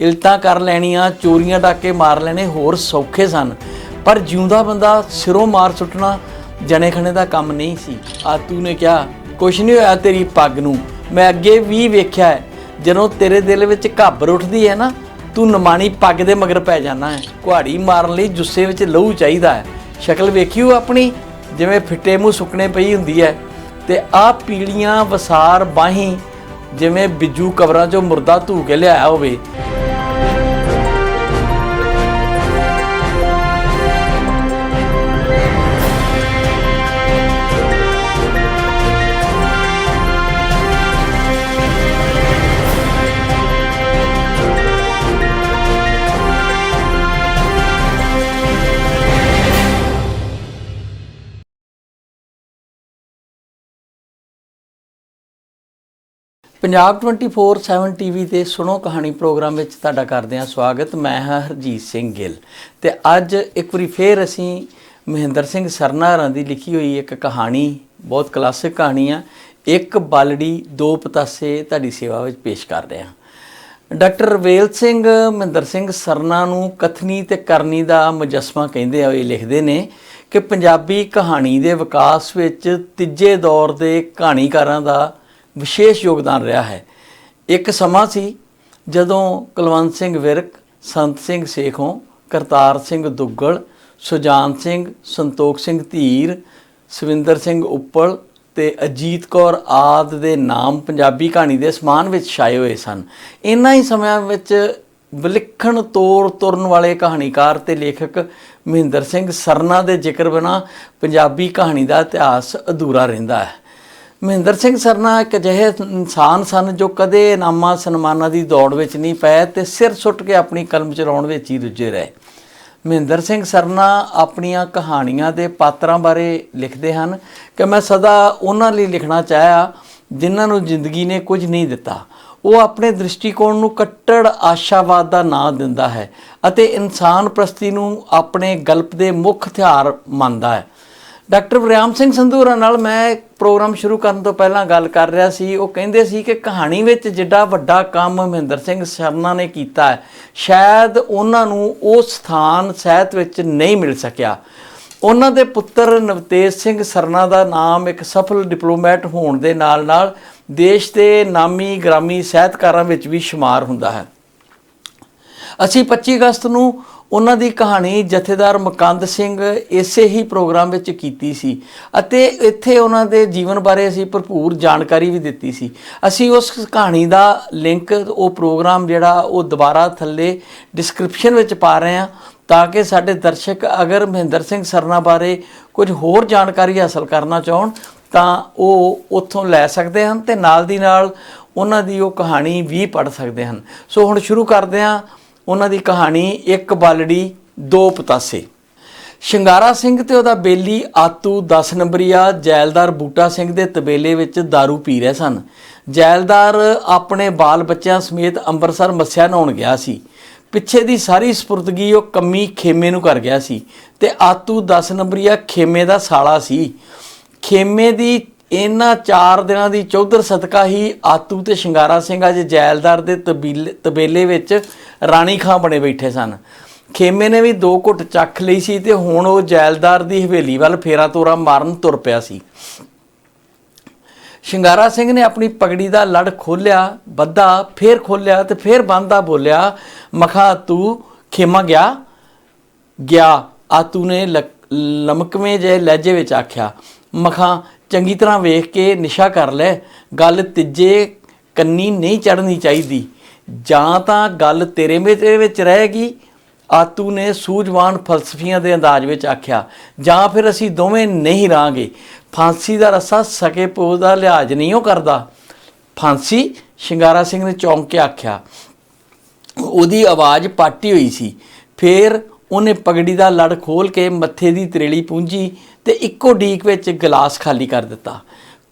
ਇਲਤਾਂ ਕਰ ਲੈਣੀਆਂ, ਚੋਰੀਆਂ ਡਾਕੇ ਮਾਰ ਲੈਣੇ ਹੋਰ ਸੌਖੇ ਸਨ। ਪਰ ਜਿਉਂਦਾ ਬੰਦਾ ਸਿਰੋਂ ਮਾਰ ਸੁੱਟਣਾ ਜਣੇ ਖਣੇ ਦਾ ਕੰਮ ਨਹੀਂ ਸੀ। ਆਤੂ ਨੇ ਕਿਹਾ, ਕੁਛ ਨਹੀਂ ਹੋਇਆ ਤੇਰੀ ਪੱਗ ਨੂੰ। ਮੈਂ ਅੱਗੇ ਵੀ ਵੇਖਿਆ ਹੈ। ਜਦੋਂ ਤੇਰੇ ਦਿਲ ਵਿੱਚ ਘਾਬਰ ਉੱਠਦੀ ਹੈ ਨਾ, ਤੂੰ ਨਮਾਣੀ ਪੱਗ ਦੇ ਮਗਰ ਪੈ ਜਾਣਾ ਹੈ। ਕੁਹਾੜੀ ਮਾਰਨ ਲਈ ਜੁੱਸੇ ਵਿੱਚ ਲਹੂ ਚਾਹੀਦਾ ਹੈ। ਸ਼ਕਲ ਵੇਖੀਓ ਆਪਣੀ? ਜਿਵੇਂ ਫਿੱਟੇ ਮੂੰਹ ਸੁੱਕਣੇ ਪਈ ਹੁੰਦੀ ਹੈ। ਤੇ ਆਹ ਪੀਲੀਆਂ ਵਸਾਰ ਬਾਹੀਂ, ਜਿਵੇਂ ਬਿੱਜੂ ਕਬਰਾਂ 'ਚੋਂ ਮੁਰਦਾ ਧੂ ਕੇ ਲਿਆਇਆ ਹੋਵੇ। ਪੰਜਾਬ 24/7 ਟੀਵੀ ਤੇ ਸੁਣੋ ਕਹਾਣੀ ਪ੍ਰੋਗਰਾਮ ਵਿੱਚ ਤੁਹਾਡਾ ਕਰਦੇ ਹਾਂ ਸਵਾਗਤ। ਮੈਂ ਹਾਂ ਹਰਜੀਤ ਸਿੰਘ ਗਿੱਲ ਤੇ ਅੱਜ ਇੱਕ ਵਾਰੀ ਫੇਰ ਅਸੀਂ ਮਹਿੰਦਰ ਸਿੰਘ ਸਰਨਾਰਾਂ ਦੀ ਲਿਖੀ ਹੋਈ ਇੱਕ ਕਹਾਣੀ, ਬਹੁਤ ਕਲਾਸਿਕ ਕਹਾਣੀ ਆ। ਇੱਕ ਬਾਲੜੀ, ਦੋ ਪਤਾਸੇ ਤੁਹਾਡੀ ਸੇਵਾ ਵਿੱਚ ਪੇਸ਼ ਕਰ ਰਹੇ ਹਾਂ। ਡਾਕਟਰ ਰਵੇਲ ਸਿੰਘ, ਮਹਿੰਦਰ ਸਿੰਘ ਸਰਨਾ ਨੂੰ ਕਥਨੀ ਤੇ ਕਰਨੀ ਦਾ ਮੁਜਸਮਾ ਕਹਿੰਦੇ ਆ ਇਹ ਲਿਖਦੇ ਨੇ ਕਿ ਪੰਜਾਬੀ ਕਹਾਣੀ ਦੇ ਵਿਕਾਸ ਵਿੱਚ ਤੀਜੇ ਦੌਰ ਦੇ ਕਹਾਣੀਕਾਰਾਂ ਦਾ ਵਿਸ਼ੇਸ਼ ਯੋਗਦਾਨ ਰਿਹਾ ਹੈ। ਇੱਕ ਸਮਾਂ ਸੀ ਜਦੋਂ ਕੁਲਵੰਤ ਸਿੰਘ ਵਿਰਕ, ਸੰਤ ਸਿੰਘ ਸੇਖੋਂ, ਕਰਤਾਰ ਸਿੰਘ ਦੁੱਗਲ, ਸੁਜਾਨ ਸਿੰਘ, ਸੰਤੋਖ ਸਿੰਘ ਧੀਰ, ਸਵਿੰਦਰ ਸਿੰਘ ਉੱਪਲ ਤੇ ਅਜੀਤ ਕੌਰ ਆਦ ਦੇ ਨਾਮ ਪੰਜਾਬੀ ਕਹਾਣੀ ਦੇ ਸਮਾਨ ਵਿੱਚ ਛਾਏ ਹੋਏ ਸਨ। ਇਨ੍ਹਾਂ ਹੀ ਸਮਿਆਂ ਵਿੱਚ ਵਿਲੱਖਣ ਤੌਰ ਤੁਰਨ ਵਾਲੇ ਕਹਾਣੀਕਾਰ ਤੇ ਲੇਖਕ ਮਹਿੰਦਰ ਸਿੰਘ ਸਰਨਾ ਦੇ ਜ਼ਿਕਰ ਬਿਨਾ ਪੰਜਾਬੀ ਕਹਾਣੀ ਦਾ ਇਤਿਹਾਸ ਅਧੂਰਾ ਰਹਿੰਦਾ ਹੈ। ਮਹਿੰਦਰ ਸਿੰਘ ਸਰਨਾ ਇੱਕ ਅਜਿਹੇ ਇਨਸਾਨ ਸਨ ਜੋ ਕਦੇ ਇਨਾਮਾਂ ਸਨਮਾਨਾਂ ਦੀ ਦੌੜ ਵਿੱਚ ਨਹੀਂ ਪਏ ਤੇ ਸਿਰ ਸੁੱਟ ਕੇ ਆਪਣੀ ਕਲਮ ਚਲਾਉਣ ਵਿੱਚ ਹੀ ਰੁੱਝੇ ਰਹੇ। ਮਹਿੰਦਰ ਸਿੰਘ ਸਰਨਾ ਆਪਣੀਆਂ ਕਹਾਣੀਆਂ ਦੇ ਪਾਤਰਾਂ ਬਾਰੇ ਲਿਖਦੇ ਹਨ ਕਿ ਮੈਂ ਸਦਾ ਉਹਨਾਂ ਲਈ ਲਿਖਣਾ ਚਾਹਿਆ ਜਿਨ੍ਹਾਂ ਨੂੰ ਜ਼ਿੰਦਗੀ ਨੇ ਕੁਝ ਨਹੀਂ ਦਿੱਤਾ। ਉਹ ਆਪਣੇ ਦ੍ਰਿਸ਼ਟੀਕੋਣ ਨੂੰ ਕੱਟੜ ਆਸ਼ਾਵਾਦ ਦਾ ਨਾਂ ਦਿੰਦਾ ਹੈ ਅਤੇ ਇਨਸਾਨ ਪ੍ਰਸਤੀ ਨੂੰ ਆਪਣੇ ਗਲਪ ਦੇ ਮੁੱਖ ਹਥਿਆਰ ਮੰਨਦਾ ਹੈ। ਡਾਕਟਰ ਵਰਿਆਮ ਸਿੰਘ ਸੰਧੂਰਾ ਨਾਲ ਮੈਂ ਪ੍ਰੋਗਰਾਮ ਸ਼ੁਰੂ ਕਰਨ ਤੋਂ ਪਹਿਲਾਂ ਗੱਲ ਕਰ ਰਿਹਾ ਸੀ। ਉਹ ਕਹਿੰਦੇ ਸੀ ਕਿ ਕਹਾਣੀ ਵਿੱਚ ਜਿੱਡਾ ਵੱਡਾ ਕੰਮ ਮਹਿੰਦਰ ਸਿੰਘ ਸਰਨਾ ਨੇ ਕੀਤਾ ਹੈ, ਸ਼ਾਇਦ ਉਹਨਾਂ ਨੂੰ ਉਹ ਸਥਾਨ ਸਾਹਿਤ ਵਿੱਚ ਨਹੀਂ ਮਿਲ ਸਕਿਆ। ਉਹਨਾਂ ਦੇ ਪੁੱਤਰ ਨਵਤੇਜ ਸਿੰਘ ਸਰਨਾ ਦਾ ਨਾਮ ਇੱਕ ਸਫਲ ਡਿਪਲੋਮੈਟ ਹੋਣ ਦੇ ਨਾਲ-ਨਾਲ ਦੇਸ਼ ਦੇ ਨਾਮੀ ਗ੍ਰਾਮੀ ਸਾਹਿਤਕਾਰਾਂ ਵਿੱਚ ਵੀ ਸ਼ੁਮਾਰ ਹੁੰਦਾ ਹੈ। ਅਸੀਂ 25 ਅਗਸਤ ਨੂੰ ਉਹਨਾਂ ਦੀ ਕਹਾਣੀ ਜਥੇਦਾਰ ਮਕੰਦ ਸਿੰਘ ਇਸੇ ਹੀ ਪ੍ਰੋਗਰਾਮ ਵਿੱਚ ਕੀਤੀ ਸੀ ਅਤੇ ਇੱਥੇ ਉਹਨਾਂ ਦੇ ਜੀਵਨ ਬਾਰੇ ਅਸੀਂ ਭਰਪੂਰ ਜਾਣਕਾਰੀ ਵੀ ਦਿੱਤੀ ਸੀ। ਅਸੀਂ ਉਸ ਕਹਾਣੀ ਦਾ ਲਿੰਕ, ਉਹ ਪ੍ਰੋਗਰਾਮ ਜਿਹੜਾ ਉਹ ਦੁਬਾਰਾ ਥੱਲੇ ਡਿਸਕ੍ਰਿਪਸ਼ਨ ਵਿੱਚ ਪਾ ਰਹੇ ਹਾਂ ਤਾਂ ਕਿ ਸਾਡੇ ਦਰਸ਼ਕ ਅਗਰ ਮਹਿੰਦਰ ਸਿੰਘ ਸਰਨਾ ਬਾਰੇ ਕੁਝ ਹੋਰ ਜਾਣਕਾਰੀ ਹਾਸਲ ਕਰਨਾ ਚਾਹਣ ਤਾਂ ਉਹ ਉੱਥੋਂ ਲੈ ਸਕਦੇ ਹਨ ਤੇ ਨਾਲ ਦੀ ਨਾਲ ਉਹਨਾਂ ਦੀ ਉਹ ਕਹਾਣੀ ਵੀ ਪੜ੍ਹ ਸਕਦੇ ਹਨ। ਸੋ ਹੁਣ ਸ਼ੁਰੂ ਕਰਦੇ ਹਾਂ ਉਹਨਾਂ ਦੀ ਕਹਾਣੀ ਇੱਕ ਬਾਲੜੀ, ਦੋ ਪਤਾਸੇ। ਸ਼ਿੰਗਾਰਾ ਸਿੰਘ ਤੇ ਉਹਦਾ ਬੇਲੀ ਆਤੂ 10 ਨੰਬਰੀਆ, ਜੈਲਦਾਰ ਬੂਟਾ ਸਿੰਘ ਦੇ ਤਬੇਲੇ ਵਿੱਚ दारू ਪੀ ਰਹੇ ਸਨ। ਜੈਲਦਾਰ ਆਪਣੇ ਬਾਲ ਬੱਚਿਆਂ ਸਮੇਤ ਅੰਮ੍ਰਿਤਸਰ ਮੱਸਿਆ ਨਹਾਉਣ ਗਿਆ ਸੀ। ਪਿੱਛੇ ਦੀ ਸਾਰੀ ਸਪੁਰਦਗੀ ਉਹ ਕੰਮੀ ਖੇਮੇ ਨੂੰ ਕਰ ਗਿਆ ਸੀ ਤੇ ਆਤੂ 10 ਨੰਬਰੀਆ ਖੇਮੇ ਦਾ ਸਾਲਾ ਸੀ। ਖੇਮੇ ਦੀ ਇਹਨਾਂ 4 ਦਿਨਾਂ ਦੀ ਚੌਧਰ ਸਦਕਾ ਹੀ ਆਤੂ ਤੇ ਸ਼ਿੰਗਾਰਾ ਸਿੰਘ ਅੱਜ ਜੈਲਦਾਰ ਦੇ ਤਬੀਲੇ, ਤਬੇਲੇ ਵਿੱਚ ਰਾਣੀ ਖਾਂ ਬਣੇ ਬੈਠੇ ਸਨ। ਖੇਮੇ ਨੇ ਵੀ ਦੋ ਘੁੱਟ ਚੱਖ ਲਈ ਸੀ ਤੇ ਹੁਣ ਉਹ ਜੈਲਦਾਰ ਦੀ ਹਵੇਲੀ ਵੱਲ ਫੇਰਾ ਤੋਰਾ ਮਾਰਨ ਤੁਰ ਪਿਆ ਸੀ। ਸ਼ਿੰਗਾਰਾ ਸਿੰਘ ਨੇ ਆਪਣੀ ਪਗੜੀ ਦਾ ਲੜ ਖੋਲਿਆ ਬੱਧਾ ਫੇਰ ਖੋਲਿਆ ਤੇ ਫੇਰ ਬੰਦਾ ਬੋਲਿਆ, ਮਖਾ ਤੂੰ ਖੇਮਾ ਗਿਆ? ਗਿਆ। ਆਤੂ ਨੇ ਲਮਕਵੇਂ ਜੇ ਲਹਿਜੇ ਵਿੱਚ ਆਖਿਆ, ਮਖਾ ਚੰਗੀ ਤਰ੍ਹਾਂ ਵੇਖ ਕੇ ਨਿਸ਼ਾ ਕਰ ਲੈ, ਗੱਲ ਤੀਜੇ ਕੰਨੀ ਨਹੀਂ ਚੜਨੀ ਚਾਹੀਦੀ। ਜਾਂ ਤਾਂ ਗੱਲ ਤੇਰੇ ਮੇਰੇ ਵਿੱਚ ਰਹੇਗੀ, ਆਤੂ ਨੇ ਸੂਝਵਾਨ ਫਲਸਫੀਆਂ ਦੇ ਅੰਦਾਜ਼ ਵਿੱਚ ਆਖਿਆ, ਜਾਂ ਫਿਰ ਅਸੀਂ ਦੋਵੇਂ ਨਹੀਂ ਰਾਂਗੇ। ਫਾਂਸੀ ਦਾ ਰੱਸਾ ਸਕੇ ਪੋ ਦਾ ਲਿਹਾਜ਼ ਨਹੀਂ ਉਹ ਕਰਦਾ। ਫਾਂਸੀ? ਸ਼ਿੰਗਾਰਾ ਸਿੰਘ ਨੇ ਚੌਂਕ ਕੇ ਆਖਿਆ। ਉਹਦੀ ਆਵਾਜ਼ ਪਾਟੀ ਹੋਈ ਸੀ। ਫਿਰ ਉਹਨੇ ਪਗੜੀ ਦਾ ਲੜ ਖੋਲ ਕੇ ਮੱਥੇ ਦੀ ਤਰੇਲੀ ਪੂੰਝੀ ਤੇ ਇੱਕੋ ਡੀਕ ਵਿੱਚ ਗਲਾਸ ਖਾਲੀ ਕਰ ਦਿੱਤਾ।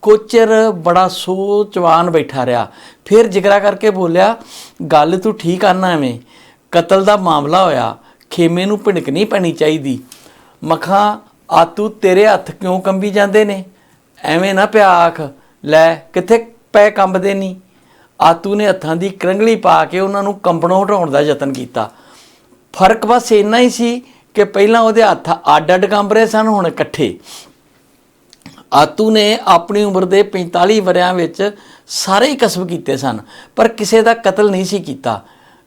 ਕੋਚਰ ਬੜਾ ਸੋਚਵਾਨ ਬੈਠਾ ਰਿਹਾ। ਫਿਰ ਜਿਗਰਾ ਕਰਕੇ ਬੋਲਿਆ, ਗੱਲ ਤੂੰ ਠੀਕ ਆਨਾ ਐਵੇਂ? ਕਤਲ ਦਾ ਮਾਮਲਾ ਹੋਇਆ। ਖੇਮੇ ਨੂੰ ਭਿਣਕ ਨਹੀਂ ਪੈਣੀ ਚਾਹੀਦੀ। ਮਖਾਂ, ਆਤੂ ਤੇਰੇ ਹੱਥ ਕਿਉਂ ਕੰਬੀ ਜਾਂਦੇ ਨੇ? ਐਵੇਂ ਨਾ ਪਿਆ ਆਖ। ਲੈ, ਕਿੱਥੇ ਪੈ ਕੰਬਦੇ ਨਹੀਂ ਆਤੂ ਨੇ ਹੱਥਾਂ ਦੀ ਕਰੰਗਲੀ ਪਾ ਕੇ ਉਹਨਾਂ ਨੂੰ ਕੰਪਣੋਂ ਹਟਾਉਣ ਦਾ ਯਤਨ ਕੀਤਾ। ਫ਼ਰਕ ਬਸ ਇੰਨਾ ਹੀ ਸੀ ਕਿ ਪਹਿਲਾਂ ਉਹਦੇ ਹੱਥ ਅੱਡ-ਅੱਡ ਕੰਬ ਰਹੇ ਸਨ, ਹੁਣ ਇਕੱਠੇ। ਆਤੂ ਨੇ ਆਪਣੀ ਉਮਰ ਦੇ 45 ਵਰਿਆਂ ਵਿੱਚ ਸਾਰੇ ਹੀ ਕਸਬ ਕੀਤੇ ਸਨ, ਪਰ ਕਿਸੇ ਦਾ ਕਤਲ ਨਹੀਂ ਸੀ ਕੀਤਾ।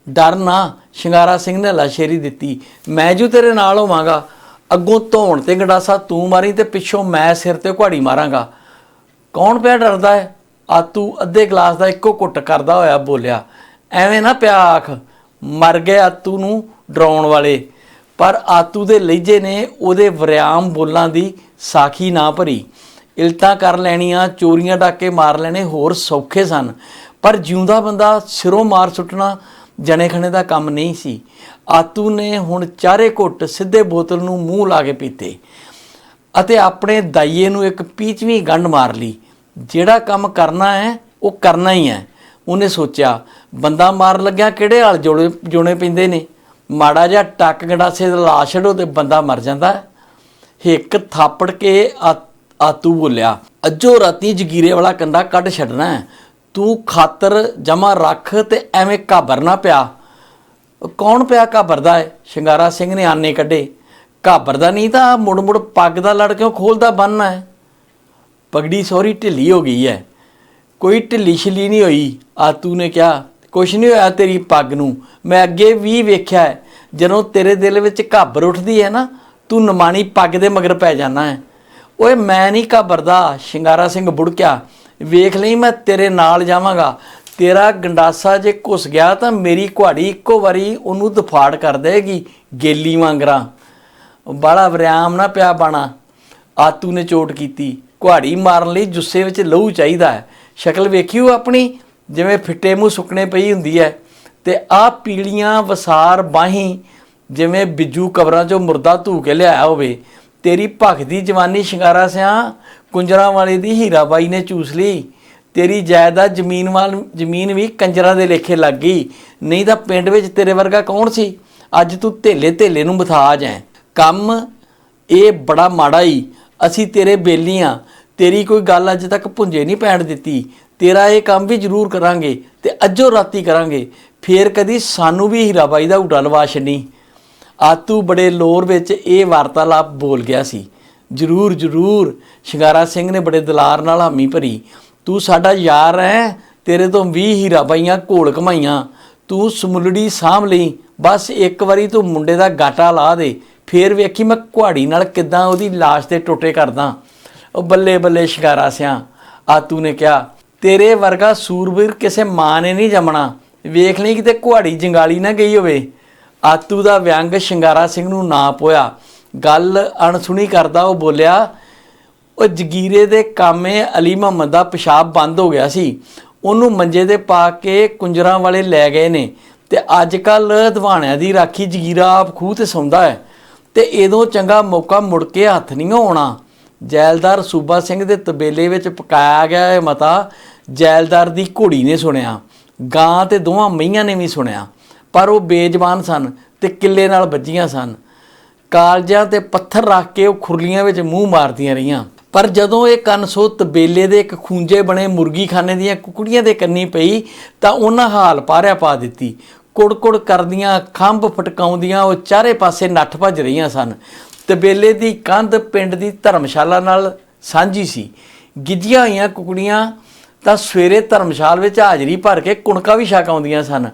ਡਰ ਨਾ, ਸ਼ਿੰਗਾਰਾ ਸਿੰਘ ਨੇ ਲਾਸ਼ੇਰੀ ਦਿੱਤੀ। ਮੈਂ ਜੂ ਤੇਰੇ ਨਾਲ ਹੋਵਾਂਗਾ। ਅੱਗੋਂ ਧੌਣ ਤੇ ਗੰਡਾਸਾ ਤੂੰ ਮਾਰੀ ਤੇ ਪਿੱਛੋਂ ਮੈਂ ਸਿਰ ਤੇ ਕੁਹਾੜੀ ਮਾਰਾਂਗਾ। ਕੌਣ ਪਿਆ ਡਰਦਾ ਹੈ? ਆਤੂ ਅੱਧੇ ਗਲਾਸ ਦਾ ਇੱਕੋ ਘੁੱਟ ਕਰਦਾ ਹੋਇਆ ਬੋਲਿਆ, ਐਵੇਂ ਨਾ ਪਿਆ ਆਖ। ਮਰ ਗਏ ਆਤੂ ਨੂੰ ਡਰਾਉਣ ਵਾਲੇ। ਪਰ ਆਤੂ ਦੇ ਲਹਿਜੇ ਨੇ ਉਹਦੇ ਵਰਿਆਮ ਬੋਲਾਂ ਦੀ ਸਾਖੀ ਨਾ ਭਰੀ। ਇਲਤਾਂ ਕਰ ਲੈਣੀਆਂ, ਚੋਰੀਆਂ ਡਾਕੇ ਮਾਰ ਲੈਣੇ ਹੋਰ ਸੌਖੇ ਸਨ। ਪਰ ਜਿਉਂਦਾ ਬੰਦਾ ਸਿਰੋਂ ਮਾਰ ਸੁੱਟਣਾ ਜਣੇ ਖਣੇ ਦਾ ਕੰਮ ਨਹੀਂ ਸੀ। ਆਤੂ ਨੇ ਹੁਣ ਚਾਰੇ ਘੁੱਟ ਸਿੱਧੇ ਬੋਤਲ ਨੂੰ ਮੂੰਹ ਲਾ ਕੇ ਪੀਤੇ ਅਤੇ ਆਪਣੇ ਦਾਈਏ ਨੂੰ ਇੱਕ ਪੀਚਵੀਂ ਗੰਢ ਮਾਰ ਲਈ। ਜਿਹੜਾ ਕੰਮ ਕਰਨਾ ਹੈ, ਉਹ ਕਰਨਾ ਹੀ ਹੈ। ਉਹਨੇ ਸੋਚਿਆ, ਬੰਦਾ ਮਾਰ ਲੱਗਿਆ ਕਿਹੜੇ ਹਾਲ ਜੋੜੇ ਜੋਣੇ ਪੈਂਦੇ ਨੇ? ਮਾੜਾ ਜਿਹਾ ਟੱਕ ਗੰਡਾਸੇ ਦਾ ਲਾ ਛੱਡੋ ਤੇ ਬੰਦਾ ਮਰ ਜਾਂਦਾ। ਹੈ। ਹਿੱਕ ਥਾਪੜ ਕੇ ਆ- ਆਤੂ ਬੋਲਿਆ, ਅੱਜੋ ਰਾਤੀ ਜਗੀਰੇ ਵਾਲਾ ਕੰਡਾ ਕੱਢ ਛੱਡਣਾ ਤੂੰ ਖਾਤਰ ਜਮਾ ਰੱਖ ਤੇ ਐਵੇਂ ਘਾਬਰਨਾ ਪਿਆ। ਕੌਣ ਪਿਆ ਘਾਬਰਦਾ ਹੈ ਸ਼ਿੰਗਾਰਾ ਸਿੰਘ ਨੇ ਆਨੇ ਕੱਢੇ। ਘਾਬਰਦਾ ਨਹੀਂ ਤਾਂ ਮੁੜ ਮੁੜ ਪੱਗ ਦਾ ਲੜ ਕਿਉਂ ਖੋਲਦਾ ਬੰਨਣਾ ਹੈ? ਪਗੜੀ ਸੋਰੀ ਢਿੱਲੀ ਹੋ ਗਈ ਹੈ। ਕੋਈ ਢਿੱਲੀ ਛਿੱਲੀ ਨਹੀਂ ਹੋਈ। ਆਤੂ ਨੇ ਕਿਹਾ ਕੁਛ ਨਹੀਂ ਹੋਇਆ ਤੇਰੀ ਪੱਗ ਨੂੰ। ਮੈਂ ਅੱਗੇ ਵੀ ਵੇਖਿਆ ਹੈ, ਜਦੋਂ ਤੇਰੇ ਦਿਲ ਵਿੱਚ ਘਾਬਰ ਉੱਠਦੀ ਹੈ ਨਾ, ਤੂੰ ਨਮਾਣੀ ਪੱਗ ਦੇ ਮਗਰ ਪੈ ਜਾਣਾ ਹੈ। ਓਏ, ਮੈਂ ਨਹੀਂ ਘਾਬਰਦਾ, ਸ਼ਿੰਗਾਰਾ ਸਿੰਘ ਬੁੜਕਿਆ, ਵੇਖ ਲਈ ਮੈਂ ਤੇਰੇ ਨਾਲ ਜਾਵਾਂਗਾ। ਤੇਰਾ ਗੰਡਾਸਾ ਜੇ ਘੁਸ ਗਿਆ ਤਾਂ ਮੇਰੀ ਕੁਹਾੜੀ ਇੱਕੋ ਵਾਰੀ ਉਹਨੂੰ ਦਫਾੜ ਕਰ ਦੇਗੀ ਗੇਲੀ ਵਾਂਗਰਾ। ਬਾਲਾ ਵਰਿਆਮ ਨਾ ਪਿਆ ਬਾਣਾ। ਆਤੂ ਨੇ ਚੋਟ ਕੀਤੀ। ਕੁਹਾੜੀ ਮਾਰਨ ਲਈ ਜੁੱਸੇ ਵਿੱਚ ਲਹੂ ਚਾਹੀਦਾ ਹੈ। ਸ਼ਕਲ ਵੇਖਿਓ ਆਪਣੀ? ਜਿਵੇਂ ਫਿੱਟੇ ਮੂੰਹ ਸੁੱਕਣੇ ਪਈ ਹੁੰਦੀ ਹੈ, ਤੇ ਆ ਪੀਲੀਆਂ ਵਸਾਰ ਬਾਹੀਂ ਜਿਵੇਂ ਬਿੱਜੂ ਕਬਰਾਂ 'ਚੋਂ ਮੁਰਦਾ ਧੂ ਕੇ ਲਿਆਇਆ ਹੋਵੇ, ਤੇਰੀ ਭਖਦੀ ਜਵਾਨੀ ਸ਼ਿੰਗਾਰਾ ਸਿਆ, ਕੁੰਜਰਾਂ ਵਾਲੇ ਦੀ ਹੀਰਾਬਾਈ ਨੇ ਚੂਸ ਲਈ, ਤੇਰੀ ਜਾਇਦਾਦ ਜ਼ਮੀਨ ਵਾਲ, ਜ਼ਮੀਨ ਵੀ ਕੰਜਰਾਂ ਦੇ ਲੇਖੇ ਲੱਗ ਗਈ, ਨਹੀਂ ਤਾਂ ਪਿੰਡ ਵਿੱਚ ਤੇਰੇ ਵਰਗਾ ਕੌਣ ਸੀ? ਅੱਜ ਤੂੰ ਧੇਲੇ ਧੇਲੇ ਨੂੰ ਬਥਾ ਜਾਏ। ਕੰਮ ਇਹ ਬੜਾ ਮਾੜਾ ਹੀ ਅਸੀਂ ਤੇਰੇ ਬੇਲੀ ਆ, ਤੇਰੀ ਕੋਈ ਗੱਲ ਅੱਜ ਤੱਕ ਭੁੰਜੇ ਨਹੀਂ ਪੈਣ ਦਿੱਤੀ ਤੇਰਾ ਇਹ ਕੰਮ ਵੀ ਜ਼ਰੂਰ ਕਰਾਂਗੇ ਤੇ ਅੱਜੋ ਰਾਤੀ ਕਰਾਂਗੇ। ਫੇਰ ਕਦੀ ਸਾਨੂੰ ਵੀ ਹੀਰਾਬਾਈ ਦਾ ਉਡਾ ਲਵਾ ਛੱਡੀ ਆਤੂ ਬੜੇ ਲੋਰ ਵਿੱਚ ਇਹ ਵਾਰਤਾਲਾਪ ਬੋਲ ਗਿਆ ਸੀ। ਜਰੂਰ ਜਰੂਰ, ਸ਼ਿੰਗਾਰਾ ਸਿੰਘ ਨੇ ਬੜੇ ਦਲਾਰ ਨਾਲ ਹਾਮੀ ਭਰੀ। ਤੂੰ ਸਾਡਾ ਯਾਰ ਹੈ ਤੇਰੇ ਤੋਂ 20 ਹੀਰਾਬਾਈਆਂ ਘੋਲ ਕਮਾਈਆਂ। ਤੂੰ ਸਮੁਲੜੀ ਸਾਂਭ ਲਈ, ਬਸ ਇੱਕ ਵਾਰੀ ਤੂੰ ਮੁੰਡੇ ਦਾ ਗਾਟਾ ਲਾ ਦੇ। ਫੇਰ ਵੇਖੀ ਮੈਂ ਕੁਹਾੜੀ ਨਾਲ ਕਿੱਦਾਂ ਉਹਦੀ ਲਾਸ਼ ਦੇ ਟੋਟੇ ਕਰਦਾ। ਉਹ ਬੱਲੇ ਬੱਲੇ ਸ਼ਿੰਗਾਰਾ ਸਿਆ, ਆਤੂ ਨੇ ਕਿਹਾ ਤੇਰੇ ਵਰਗਾ ਸੂਰਬੀਰ ਕਿਸੇ ਮਾਂ ਨੇ ਨਹੀਂ ਜੰਮਣਾ। ਵੇਖ ਲਈ ਕਿਤੇ ਕੁਹਾੜੀ ਜੰਗਾਲੀ ਨਾ ਗਈ ਹੋਵੇ। ਆਤੂ ਦਾ ਵਿਅੰਗ ਸ਼ਿੰਗਾਰਾ ਸਿੰਘ ਨੂੰ ਨਾ ਪੋਇਆ। ਗੱਲ ਅਣਸੁਣੀ ਕਰਦਾ ਉਹ ਬੋਲਿਆ, ਉਹ ਜਗੀਰੇ ਦੇ ਕਾਮੇ ਅਲੀ ਮੁਹੰਮਦ ਦਾ ਪਿਸ਼ਾਬ ਬੰਦ ਹੋ ਗਿਆ ਸੀ। ਉਹਨੂੰ ਮੰਜੇ ਤੇ ਪਾ ਕੇ ਕੁੰਜਰਾਂ ਵਾਲੇ ਲੈ ਗਏ ਨੇ ਤੇ ਅੱਜ ਕੱਲ ਦਿਵਾਣਿਆਂ ਦੀ ਰਾਖੀ ਜਗੀਰਾ ਆਪ ਖੂਹ ਤੇ ਸੌਂਦਾ ਹੈ ਤੇ ਇਦੋਂ ਚੰਗਾ ਮੌਕਾ ਮੁੜ ਕੇ ਹੱਥ ਨਹੀਂ ਆਉਣਾ ਜੈਲਦਾਰ ਸੂਬਾ ਸਿੰਘ ਦੇ ਤਬੇਲੇ ਵਿੱਚ ਪਕਾਇਆ ਗਿਆ ਇਹ ਮਤਾ ਜੈਲਦਾਰ ਦੀ ਘੋੜੀ ਨੇ ਸੁਣਿਆ। ਗਾਂ ਤੇ ਦੋਵਾਂ ਮਈਆਂ ਨੇ ਵੀ ਸੁਣਿਆ। ਪਰ ਉਹ ਬੇਜ਼ਬਾਨ ਸਨ ਤੇ ਕਿੱਲੇ ਨਾਲ ਵੱਜੀਆਂ ਸਨ। ਕਾਲਜਾਂ ਤੇ ਪੱਥਰ ਰੱਖ ਕੇ ਉਹ ਖੁਰਲੀਆਂ ਵਿੱਚ ਮੂੰਹ ਮਾਰਦੀਆਂ ਰਹੀਆਂ। ਪਰ ਜਦੋਂ ਇਹ ਕੰਨ ਸੋ ਤਬੇਲੇ ਦੇ ਇੱਕ ਖੂੰਜੇ ਬਣੇ ਮੁਰਗੀਖਾਨੇ ਦੀਆਂ ਕੁਕੜੀਆਂ ਦੇ ਕੰਨੀ ਪਈ ਤਾਂ ਉਹਨਾਂ ਹਾਲ ਪਾਰਿਆ ਪਾ ਦਿੱਤੀ। ਕੁੜ-ਕੁੜ ਕਰਦੀਆਂ, ਖੰਭ ਫਟਕਾਉਂਦੀਆਂ, ਉਹ ਚਾਰੇ ਪਾਸੇ ਨੱਠ ਭੱਜ ਰਹੀਆਂ ਸਨ। ਤਬੇਲੇ ਦੀ ਕੰਧ ਪਿੰਡ ਦੀ ਧਰਮਸ਼ਾਲਾ ਨਾਲ ਸਾਂਝੀ ਸੀ। ਗਿੱਜੀਆਂ ਹੋਈਆਂ ਕੁਕੜੀਆਂ ਤਾਂ ਸਵੇਰੇ ਧਰਮਸ਼ਾਲ ਵਿੱਚ ਹਾਜ਼ਰੀ ਭਰ ਕੇ ਕੁਣਕਾ ਵੀ ਛਕ ਆਉਂਦੀਆਂ ਸਨ।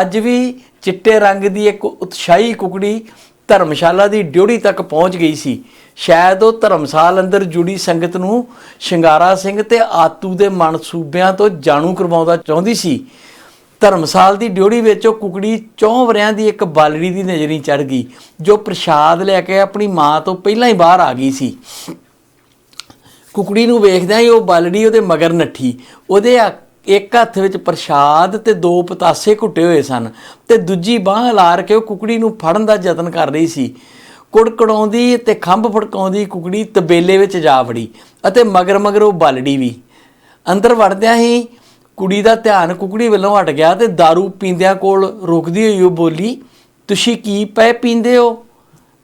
ਅੱਜ ਵੀ ਚਿੱਟੇ ਰੰਗ ਦੀ ਇੱਕ ਉਤਸ਼ਾਹੀ ਕੁਕੜੀ ਧਰਮਸ਼ਾਲਾ ਦੀ ਡਿਊੜੀ ਤੱਕ ਪਹੁੰਚ ਗਈ ਸੀ। ਸ਼ਾਇਦ ਉਹ ਧਰਮਸਾਲ ਅੰਦਰ ਜੁੜੀ ਸੰਗਤ ਨੂੰ ਸ਼ਿੰਗਾਰਾ ਸਿੰਘ ਤੇ ਆਤੂ ਦੇ ਮਨਸੂਬਿਆਂ ਤੋਂ ਜਾਣੂ ਕਰਵਾਉਂਦਾ ਚਾਹੁੰਦੀ ਸੀ। ਧਰਮਸਾਲ ਦੀ ਡਿਊਟੀ ਵਿੱਚ ਉਹ ਕੁਕੜੀ ਚੌਂ ਵਰਿਆਂ ਦੀ ਇੱਕ ਬਾਲੜੀ ਦੀ ਨਜ਼ਰੀ ਚੜ ਗਈ, ਜੋ ਪ੍ਰਸ਼ਾਦ ਲੈ ਕੇ ਆਪਣੀ ਮਾਂ ਤੋਂ ਪਹਿਲਾਂ ਹੀ ਬਾਹਰ ਆ ਗਈ ਸੀ। ਕੁਕੜੀ ਨੂੰ ਵੇਖਦਿਆਂ ਹੀ ਉਹ ਬਾਲੜੀ ਉਹਦੇ ਮਗਰ ਨੱਠੀ। ਉਹਦੇ ਹੱਥ- ਇੱਕ ਹੱਥ ਵਿੱਚ ਪ੍ਰਸ਼ਾਦ ਤੇ ਦੋ ਪਤਾਸੇ ਘੁੱਟੇ ਹੋਏ ਸਨ ਤੇ ਦੂਜੀ ਬਾਹ ਹਲਾਰ ਕੇ ਉਹ ਕੁਕੜੀ ਨੂੰ ਫੜਨ ਦਾ ਯਤਨ ਕਰ ਰਹੀ ਸੀ। ਕੁੜਕੜਾਉਂਦੀ ਤੇ ਖੰਭ ਫੜਕਾਉਂਦੀ ਕੁਕੜੀ ਤਬੇਲੇ ਵਿੱਚ ਜਾ ਵੜੀ ਅਤੇ ਮਗਰ ਮਗਰ ਉਹ ਬਾਲੜੀ ਵੀ। ਅੰਦਰ ਵੜਦਿਆਂ ਹੀ ਕੁੜੀ ਦਾ ਧਿਆਨ ਕੁਕੜੀ ਵੱਲੋਂ ਹਟ ਗਿਆ ਤੇ दारू ਪੀਂਦਿਆਂ ਕੋਲ ਰੁਕਦੀ ਹੋਈ ਉਹ ਬੋਲੀ, ਤੁਸੀਂ ਕੀ ਪਏ ਪੀਂਦੇ ਹੋ?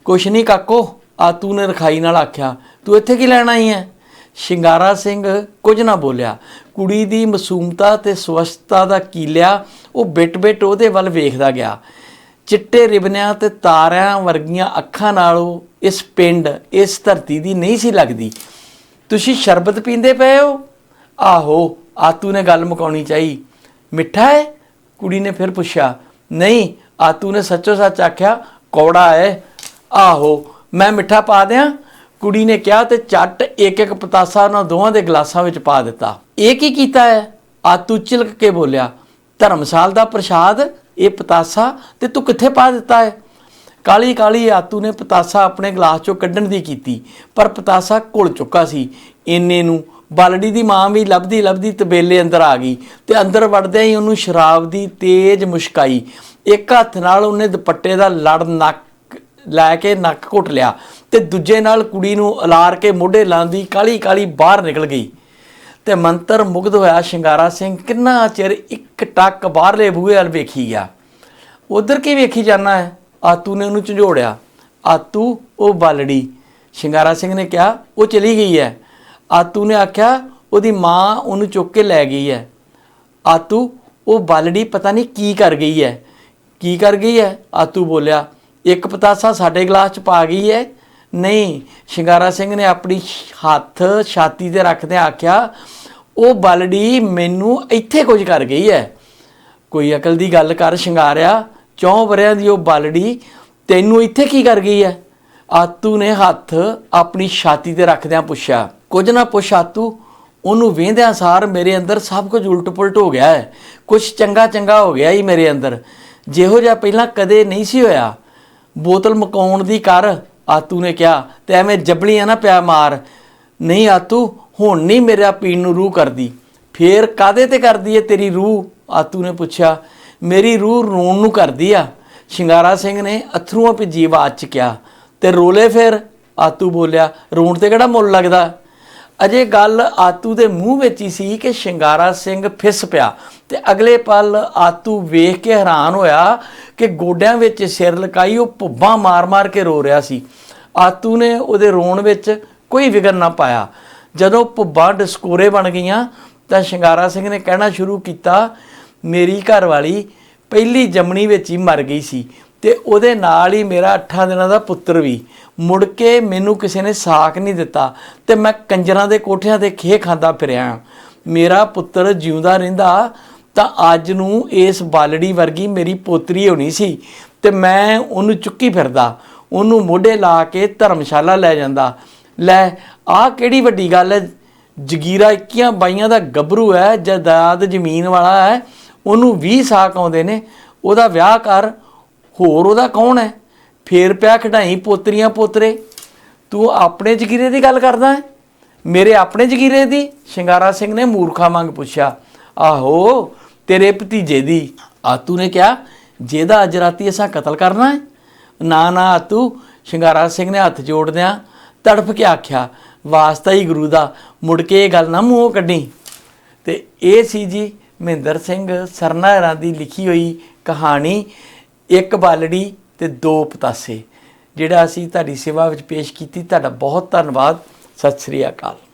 ਕੁਛ ਨਹੀਂ ਕਾਕੋ, ਆਤੂ ਨੇ ਰਖਾਈ ਨਾਲ ਆਖਿਆ, ਤੂੰ ਇੱਥੇ ਕੀ ਲੈਣ ਆਈ ਹੈ? ਸ਼ਿੰਗਾਰਾ ਸਿੰਘ ਕੁਝ ਨਾ ਬੋਲਿਆ। ਕੁੜੀ ਦੀ ਮਾਸੂਮਤਾ ਤੇ ਸਵਸਥਤਾ ਦਾ ਕੀਲਿਆ ਉਹ ਬਿਟ-ਬਿਟ ਉਹਦੇ ਵੱਲ ਵੇਖਦਾ ਗਿਆ। ਚਿੱਟੇ ਰਿਬਨਿਆਂ ਤੇ ਤਾਰਿਆਂ ਵਰਗੀਆਂ ਅੱਖਾਂ ਨਾਲੋਂ ਇਸ ਪਿੰਡ, ਇਸ ਧਰਤੀ ਦੀ ਨਹੀਂ ਸੀ ਲੱਗਦੀ। ਤੁਸੀਂ ਸ਼ਰਬਤ ਪੀਂਦੇ ਪਏ ਹੋ? ਆਹੋ ਆਤੂ ਨੇ ਗੱਲ ਮੁਕਾਉਣੀ ਚਾਹੀ। ਮਿੱਠਾ ਹੈ? ਕੁੜੀ ਨੇ ਫਿਰ ਪੁੱਛਿਆ, ਨਹੀਂ, ਆਤੂ ਨੇ ਸੱਚੋ ਸੱਚ ਆਖਿਆ, ਕੌੜਾ ਹੈ। ਆਹੋ, ਮੈਂ ਮਿੱਠਾ ਪਾ ਦਿਆਂ? ਕੁੜੀ ਨੇ ਕਿਹਾ ਤੇ ਚੱਟ ਇੱਕ ਇੱਕ ਪਤਾਸਾ ਉਹਨਾਂ ਦੋਵਾਂ ਦੇ ਗਲਾਸਾਂ ਵਿੱਚ ਪਾ ਦਿੱਤਾ। ਇਹ ਕੀ ਕੀਤਾ ਹੈ? ਆਤੂ ਚਿਲਕ ਕੇ ਬੋਲਿਆ, ਧਰਮਸਾਲ ਦਾ ਪ੍ਰਸ਼ਾਦ, ਇਹ ਪਤਾਸਾ ਤੇ ਤੂੰ ਕਿੱਥੇ ਪਾ ਦਿੱਤਾ ਹੈ? ਕਾਲੀ ਕਾਲੀ ਆਤੂ ਨੇ ਪਤਾਸਾ ਆਪਣੇ ਗਲਾਸ ਚੋਂ ਕੱਢਣ ਦੀ ਕੀਤੀ, ਪਰ ਪਤਾਸਾ ਘੁਲ ਚੁੱਕਾ ਸੀ। ਇੰਨੇ ਨੂੰ ਬਾਲੜੀ ਦੀ ਮਾਂ ਵੀ ਲੱਭਦੀ ਲੱਭਦੀ ਤਬੇਲੇ ਅੰਦਰ ਆ ਗਈ ਤੇ ਅੰਦਰ ਵੜਦਿਆਂ ਹੀ ਉਹਨੂੰ ਸ਼ਰਾਬ ਦੀ ਤੇਜ਼ ਮੁਸ਼ਕਾਈ, ਇੱਕ ਹੱਥ ਨਾਲ ਉਹਨੇ ਦੁਪੱਟੇ ਦਾ ਲੜ ਨੱਕ ਲੈ ਕੇ ਨੱਕ ਘੁੱਟ ਲਿਆ ਤੇ ਦੂਜੇ ਨਾਲ ਕੁੜੀ ਨੂੰ ਅਲਾਰ ਕੇ ਮੋਢੇ ਲਾਉਂਦੀ ਕਾਲੀ ਕਾਲੀ ਬਾਹਰ ਨਿਕਲ ਗਈ। ਤੇ ਮੰਤਰ ਮੁਗਧ ਹੋਇਆ, ਸ਼ਿੰਗਾਰਾ ਸਿੰਘ, ਕਿੰਨਾ ਚਿਰ ਇੱਕ ਟੱਕ ਬਾਹਰਲੇ ਬੂਹੇ ਵੱਲ ਵੇਖੀ ਗਿਆ? ਉਧਰ ਕੀ ਵੇਖੀ ਜਾਣਾ ਹੈ? ਆਤੂ ਨੇ ਉਹਨੂੰ ਝੰਜੋੜਿਆ, ਆਤੂ, ਉਹ ਬਾਲੜੀ। ਸ਼ਿੰਗਾਰਾ ਸਿੰਘ ਨੇ ਕਿਹਾ, ਉਹ ਚਲੀ ਗਈ ਹੈ। ਆਤੂ ਨੇ ਆਖਿਆ, ਉਹਦੀ ਮਾਂ ਉਹਨੂੰ ਚੁੱਕ ਕੇ ਲੈ ਗਈ ਹੈ। ਆਤੂ, ਉਹ ਬਾਲੜੀ ਪਤਾ ਨਹੀਂ ਕੀ ਕਰ ਗਈ ਹੈ। ਕੀ ਕਰ ਗਈ ਹੈ? ਆਤੂ ਬੋਲਿਆ, ਇੱਕ ਪਤਾਸਾ ਸਾਡੇ ਗਲਾਸ ਚ ਪਾ ਗਈ ਹੈ। ਨਹੀਂ, ਸ਼ਿੰਗਾਰਾ ਸਿੰਘ ਨੇ ਆਪਣੀ ਹੱਥ ਛਾਤੀ ਤੇ ਰੱਖਦੇ ਆਖਿਆ, ਉਹ ਬਾਲੜੀ ਮੈਨੂੰ ਇੱਥੇ ਕੁਝ ਕਰ ਗਈ ਹੈ। ਕੋਈ ਅਕਲ ਦੀ ਗੱਲ ਕਰ ਸ਼ਿੰਗਾਰਿਆ, ਚੌਂ ਵਰਿਆਂ ਦੀ ਉਹ ਬਾਲੜੀ ਤੈਨੂੰ ਇੱਥੇ ਕੀ ਕਰ ਗਈ ਹੈ? ਆਤੂ ਨੇ ਹੱਥ ਆਪਣੀ ਛਾਤੀ ਤੇ ਰੱਖਦਿਆਂ ਪੁੱਛਿਆ ਕੁਝ ਨਾ ਪੁੱਛ ਆਤੂ, ਉਹਨੂੰ ਵੇਂਦਿਆਂ ਸਾਰ ਮੇਰੇ ਅੰਦਰ ਸਭ ਕੁਝ ਉਲਟ-ਪੁਲਟ ਹੋ ਗਿਆ ਹੈ। ਕੁਝ ਚੰਗਾ ਚੰਗਾ ਹੋ ਗਿਆ ਹੀ ਮੇਰੇ ਅੰਦਰ। ਜਿਹੋ ਜਿਹਾ ਪਹਿਲਾਂ ਕਦੇ ਨਹੀਂ ਸੀ ਹੋਇਆ। ਬੋਤਲ ਮਕਾਉਣ ਦੀ ਕਰ, ਆਤੂ ਨੇ ਕਿਹਾ, ਤੇ ਐਵੇਂ ਜਬਲੀਆਂ ਨਾ ਪਿਆ ਮਾਰ। ਨਹੀਂ ਆਤੂ, ਹੁਣ ਨਹੀਂ ਮੇਰਾ ਪੀਣ ਨੂੰ ਰੂਹ ਕਰਦੀ। ਫੇਰ ਕਾਦੇ ਤੇ ਕਰਦੀ ਏ ਤੇਰੀ ਰੂਹ? ਆਤੂ ਨੇ ਪੁੱਛਿਆ, ਮੇਰੀ ਰੂਹ ਰੋਣ ਨੂੰ ਕਰਦੀ ਆ। ਸ਼ਿੰਗਾਰਾ ਸਿੰਘ ਨੇ ਅਥਰੂਆਂ ਭਿੱਜੀ ਆਵਾਜ਼ ਚ ਕਿਹਾ, ਤੇ ਰੋਲੇ ਫਿਰ? ਆਤੂ ਬੋਲਿਆ, ਰੋਣ ਤੇ ਕਿਹੜਾ ਮੁੱਲ ਲੱਗਦਾ? ਅਜੇ ਗੱਲ ਆਤੂ ਦੇ ਮੂੰਹ ਵਿੱਚ ਹੀ ਸੀ ਕਿ ਸ਼ਿੰਗਾਰਾ ਸਿੰਘ ਫਿਸ ਪਿਆ ਤੇ ਅਗਲੇ ਪਲ ਆਤੂ ਵੇਖ ਕੇ ਹੈਰਾਨ ਹੋਇਆ ਕਿ ਗੋਡਿਆਂ ਵਿੱਚ ਸਿਰ ਲਕਾਈ ਉਹ ਭੁੱਬਾਂ ਮਾਰ-ਮਾਰ ਕੇ ਰੋ ਰਿਹਾ ਸੀ। ਆਤੂ ਨੇ ਉਹਦੇ ਰੋਣ ਵਿੱਚ ਕੋਈ ਵਿਗਰ ਨਾ ਪਾਇਆ। ਜਦੋਂ ਭੁੱਬਾਂ ਡਿਸਕੋਰੇ ਬਣ ਗਈਆਂ ਤਾਂ ਸ਼ਿੰਗਾਰਾ ਸਿੰਘ ਨੇ ਕਹਿਣਾ ਸ਼ੁਰੂ ਕੀਤਾ, ਮੇਰੀ ਘਰ ਵਾਲੀ ਪਹਿਲੀ ਜੰਮਣੀ ਵਿੱਚ ਹੀ ਮਰ ਗਈ ਸੀ। ਤੇ ਉਹਦੇ ਨਾਲ ਹੀ ਮੇਰਾ 8 ਦਿਨਾਂ ਦਾ ਪੁੱਤਰ ਵੀ। ਮੁੜ ਕੇ ਮੈਨੂੰ ਕਿਸੇ ਨੇ ਸਾਕ ਨਹੀਂ ਦਿੱਤਾ ਤੇ ਮੈਂ ਕੰਜਰਾਂ ਦੇ ਕੋਠਿਆਂ ਤੇ ਖੇ ਖਾਂਦਾ ਫਿਰਿਆ। ਮੇਰਾ ਪੁੱਤਰ ਜਿਉਂਦਾ ਰਹਿੰਦਾ ਤਾਂ ਅੱਜ ਨੂੰ ਇਸ ਬਾਲੜੀ ਵਰਗੀ ਮੇਰੀ ਪੋਤਰੀ ਹੋਣੀ ਸੀ ਤੇ ਮੈਂ ਉਹਨੂੰ ਚੁੱਕੀ ਫਿਰਦਾ। ਉਹਨੂੰ ਮੋਢੇ ਲਾ ਕੇ ਧਰਮਸ਼ਾਲਾ ਲੈ ਜਾਂਦਾ। ਲੈ, ਆਹ ਕਿਹੜੀ ਵੱਡੀ ਗੱਲ ਹੈ? ਜਗੀਰਾ 21 ਬਾਈਆਂ ਦਾ ਗੱਭਰੂ ਹੈ ਜਾਇਦਾਦ ਜ਼ਮੀਨ ਵਾਲਾ ਹੈ। ਉਹਨੂੰ 20 ਸਾਕ ਆਉਂਦੇ ਨੇ। ਉਹਦਾ ਵਿਆਹ ਕਰ ਹੋਰ ਉਹਦਾ ਕੌਣ ਹੈ? ਫੇਰ ਪਿਆ ਖਡਾਈ ਪੋਤਰੀਆਂ ਪੋਤਰੇ। ਤੂੰ ਆਪਣੇ ਜਗੀਰੇ ਦੀ ਗੱਲ ਕਰਦਾ ਹੈ? ਮੇਰੇ ਆਪਣੇ ਜਗੀਰੇ ਦੀ? ਸ਼ਿੰਗਾਰਾ ਸਿੰਘ ਨੇ ਮੂਰਖਾ ਵਾਂਗ ਪੁੱਛਿਆ, ਆਹੋ, ਤੇਰੇ ਭਤੀਜੇ ਦੀ। ਆਤੂ ਨੇ ਕਿਹਾ, ਜਿਹਦਾ ਅੱਜ ਰਾਤੀ ਅਸਾਂ ਕਤਲ ਕਰਨਾ ਹੈ? ਨਾ ਨਾ ਆਤੂ, ਸ਼ਿੰਗਾਰਾ ਸਿੰਘ ਨੇ ਹੱਥ ਜੋੜਦਿਆਂ ਤੜਫ ਕੇ ਆਖਿਆ, ਵਾਸਤਾ ਹੀ ਗੁਰੂ ਦਾ, ਮੁੜ ਕੇ ਇਹ ਗੱਲ ਨਾ ਮੂੰਹੋਂ ਕੱਢੀ। ਤੇ ਇਹ ਸੀ ਜੀ ਮਹਿੰਦਰ ਸਿੰਘ ਸਰਨਾਇਰਾਂ ਦੀ ਲਿਖੀ ਹੋਈ ਕਹਾਣੀ ਇੱਕ ਬਾਲੜੀ ਤੇ ਦੋ ਪਤਾਸੇ। ਜਿਹੜਾ ਅਸੀਂ ਤੁਹਾਡੀ ਸੇਵਾ ਵਿੱਚ ਪੇਸ਼ ਕੀਤੀ, ਤੁਹਾਡਾ ਬਹੁਤ ਧੰਨਵਾਦ। ਸਤਿ ਸ੍ਰੀ ਅਕਾਲ।